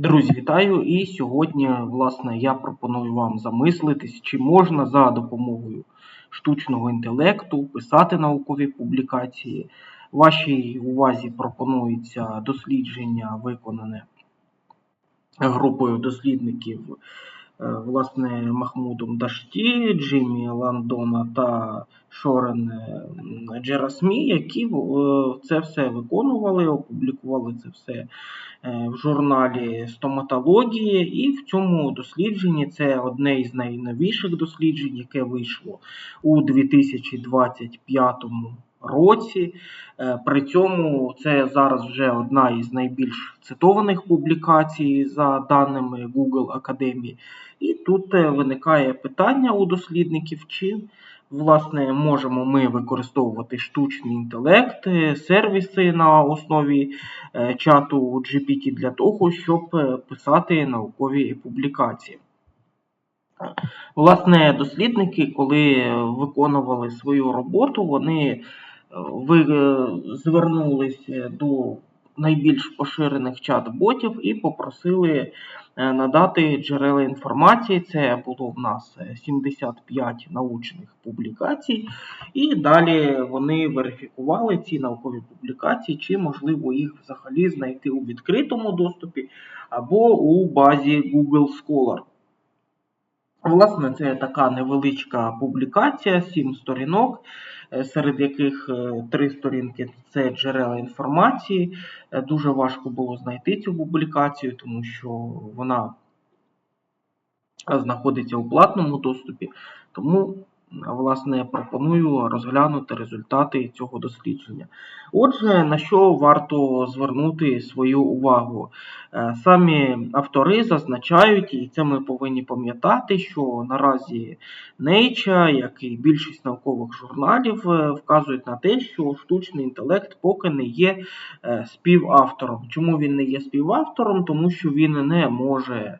Друзі, вітаю! І сьогодні, власне, я пропоную вам замислитись, чи можна за допомогою штучного інтелекту писати наукові публікації. Вашій увазі пропонується дослідження, виконане групою дослідників, власне, Махмудом Дашті, Джиммі Ландона та Шорен е, Джерасмі, які е, це все виконували, опублікували це все е, в журналі стоматології. І в цьому дослідженні це одне із найновіших досліджень, яке вийшло у 2025 році. Е, При цьому це зараз вже одна із найбільш цитованих публікацій за даними Google Академії. І тут е, виникає питання у дослідників, чи власне можемо ми використовувати штучний інтелект, е, сервіси на основі чату GPT для того, щоб писати наукові публікації. Власне, дослідники, коли виконували свою роботу, вони ви е, звернулися до найбільш поширених чат-ботів і попросили е, надати джерела інформації. Це було в нас е, 75 научних публікацій. І далі вони верифікували ці наукові публікації, чи можливо їх взагалі знайти у відкритому доступі або у базі Google Scholar. Власне, це така невеличка публікація, сім сторінок, е, серед яких е, три сторінки це джерела інформації. Е, Дуже важко було знайти цю публікацію, тому що вона знаходиться у платному доступі. Тому, власне, пропоную розглянути результати цього дослідження. Отже, на що варто звернути свою увагу? Е, Самі автори зазначають, і це ми повинні пам'ятати, що наразі Nature, як і більшість наукових журналів, е, вказують на те, що штучний інтелект поки не є е, співавтором. Чому він не є співавтором? Тому що він не може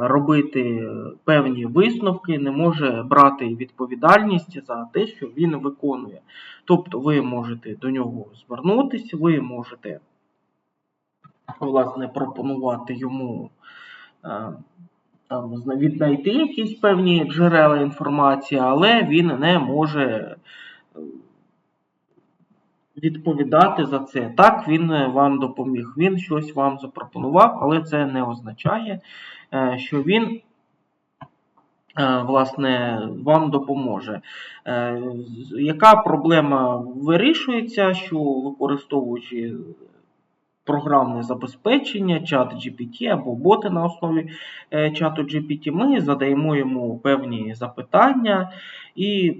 робити певні висновки, не може брати відповідальність за те, що він виконує. Тобто ви можете до нього звернутися, ви можете власне пропонувати йому е, там, віднайти якісь певні джерела інформації, але він не може е, відповідати за це. Так, він е, вам допоміг, він щось вам запропонував, але це не означає, е, що він. е, Власне, вам допоможе. Е, Яка проблема вирішується, що використовуючи програмне забезпечення, чат GPT або боти на основі е, чату GPT, ми задаємо йому певні запитання, і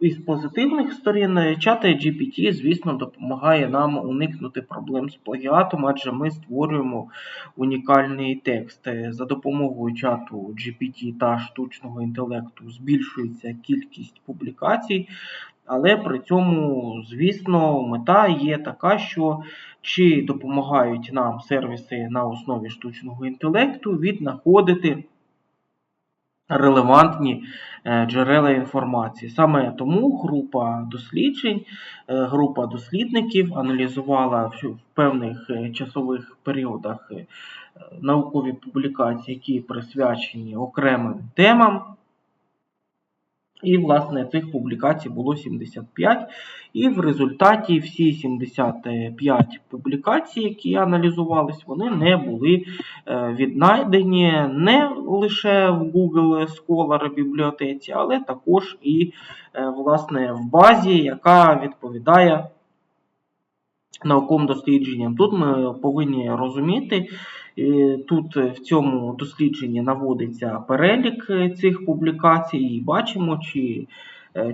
із позитивних сторін е, чат GPT, звісно, допомагає нам уникнути проблем з плагіатом, адже ми створюємо унікальний текст. Е, За допомогою чату GPT та штучного інтелекту збільшується кількість публікацій, але при цьому, звісно, мета є така, що чи допомагають нам сервіси на основі штучного інтелекту віднаходити релевантні е, джерела інформації. Саме тому група досліджень, е, група дослідників аналізувала в певних е, часових періодах наукові публікації, які присвячені окремим темам. І, власне, цих публікацій було 75. І в результаті всі 75 публікацій, які аналізувались, вони не були е, віднайдені не лише в Google Scholar бібліотеці, але також і е, власне, в базі, яка відповідає науковим дослідженням. Тут ми повинні розуміти, тут в цьому дослідженні наводиться перелік цих публікацій, і бачимо, чи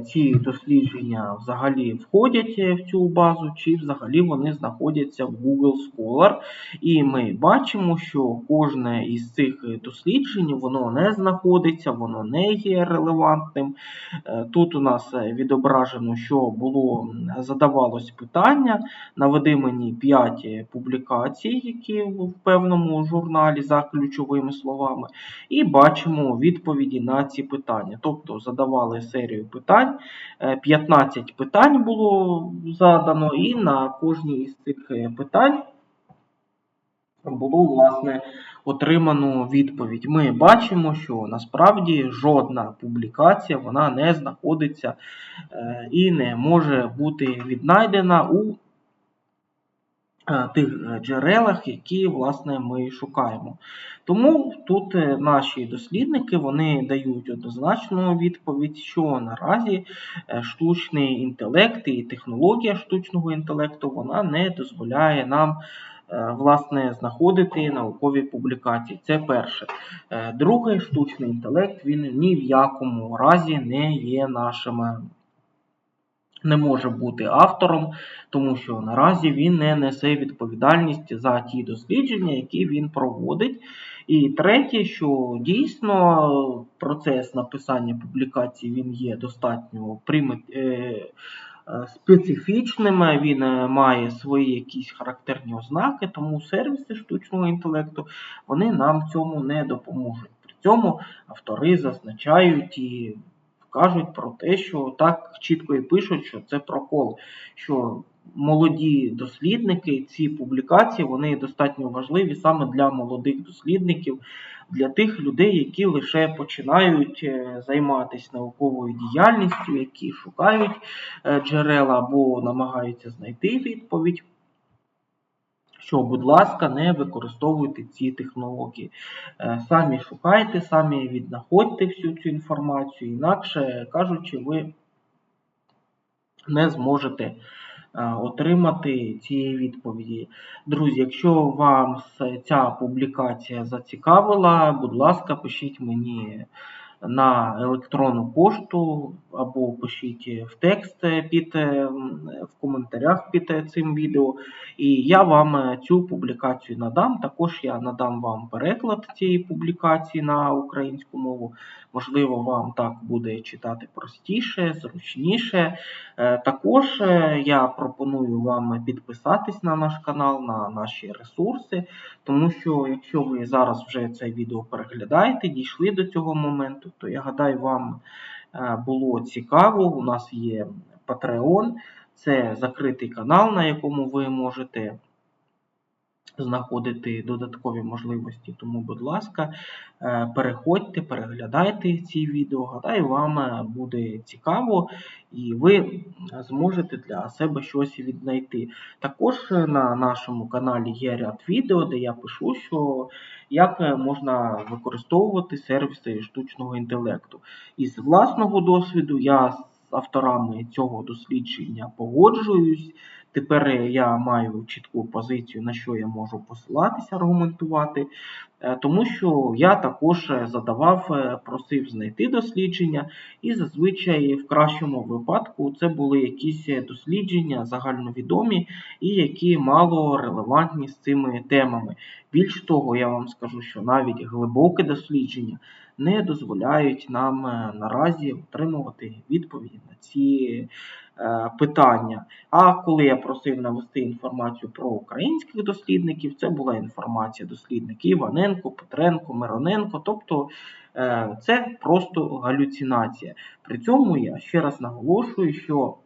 ці дослідження взагалі входять е, в цю базу, чи взагалі вони знаходяться в Google Scholar. І ми бачимо, що кожне із цих досліджень воно не знаходиться, воно не є релевантним. Е, Тут у нас е, відображено, що було задавалось питання. Наведи мені 5 публікацій, які в певному журналі за ключовими словами, і бачимо відповіді на ці питання. Тобто задавали серію питань, е, 15 питань було задано, і на кожній із цих е, питань було власне отримано відповідь. Ми бачимо, що насправді жодна публікація вона не знаходиться е, і не може бути віднайдена у е, тих е, джерелах, які власне ми шукаємо. Тому тут е, наші дослідники вони дають однозначну відповідь, що наразі е, штучний інтелект і технологія штучного інтелекту вона не дозволяє нам е, власне знаходити наукові публікації. Це перше. Е, Друге, штучний інтелект він ні в якому разі не є нашим. Не може бути автором, тому що наразі він не несе відповідальність за ті дослідження, які він проводить. І третє, що дійсно процес написання публікацій він є достатньо е, е, специфічним, він е, має свої якісь характерні ознаки, тому сервіси штучного інтелекту вони нам цьому не допоможуть. При цьому автори зазначають і кажуть про те, що так чітко і пишуть, що це прокол, що молоді дослідники, ці публікації вони достатньо важливі саме для молодих дослідників, для тих людей, які лише починають е, займатися науковою діяльністю, які шукають е, джерела або намагаються знайти відповідь. Що, будь ласка, не використовуйте ці технології. Е, Самі шукайте, самі віднаходьте всю цю інформацію, інакше кажучи, ви не зможете е, отримати цієї відповіді. Друзі, якщо вам ця публікація зацікавила, будь ласка, пишіть мені на електронну пошту або пишіть в текст під е, в коментарях під е, цим відео, і я вам е, цю публікацію надам. Також я надам вам переклад цієї публікації на українську мову. Можливо, вам так буде читати простіше, зручніше. Також я пропоную вам підписатись на наш канал, на наші ресурси, тому що якщо ви зараз вже це відео переглядаєте, дійшли до цього моменту, то я гадаю, вам е, було цікаво. У нас є Patreon, це закритий канал, на якому ви можете знаходити додаткові можливості. Тому, будь ласка, е, переходьте, переглядайте ці відео. Гадаю, вам е, буде цікаво і ви зможете для себе щось віднайти. Також е, на нашому каналі є ряд відео, де я пишу, що як можна використовувати сервіси штучного інтелекту. Із власного досвіду я з авторами цього дослідження погоджуюсь. Тепер я маю чітку позицію, на що я можу посилатися, аргументувати, Е, тому що я також е, задавав, е, просив знайти дослідження, і зазвичай в кращому випадку це були якісь дослідження загальновідомі і які мало релевантні з цими темами. Більш того, я вам скажу, що навіть глибоке дослідження не дозволяють нам наразі отримувати відповіді на ці питання. А коли я просив навести інформацію про українських дослідників, це була інформація дослідників Іваненко, Петренко, Мироненко, тобто е, це просто галюцинація. При цьому я ще раз наголошую, що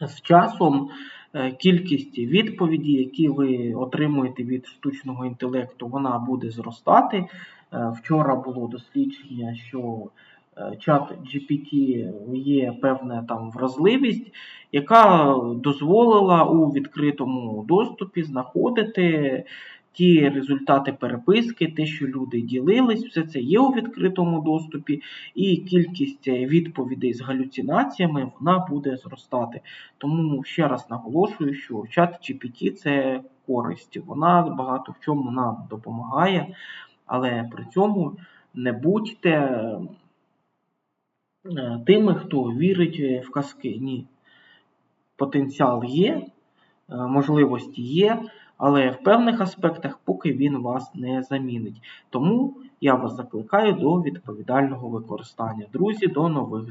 з часом е, кількість відповідей, які ви отримуєте від штучного інтелекту, вона буде зростати. Е, Вчора було дослідження, що е, чат GPT є певна там вразливість, яка дозволила у відкритому доступі знаходити ті результати переписки, те, що люди ділились, все це є у відкритому доступі, і кількість е, відповідей з галюцинаціями вона буде зростати. Тому ще раз наголошую, що чат GPT це користь, вона багато в чому нам допомагає, але при цьому не будьте е, тими, хто вірить е, в казки. Ні. Потенціал є, е, можливості є, але в певних аспектах поки він вас не замінить. Тому я вас закликаю до відповідального використання. Друзі, до нових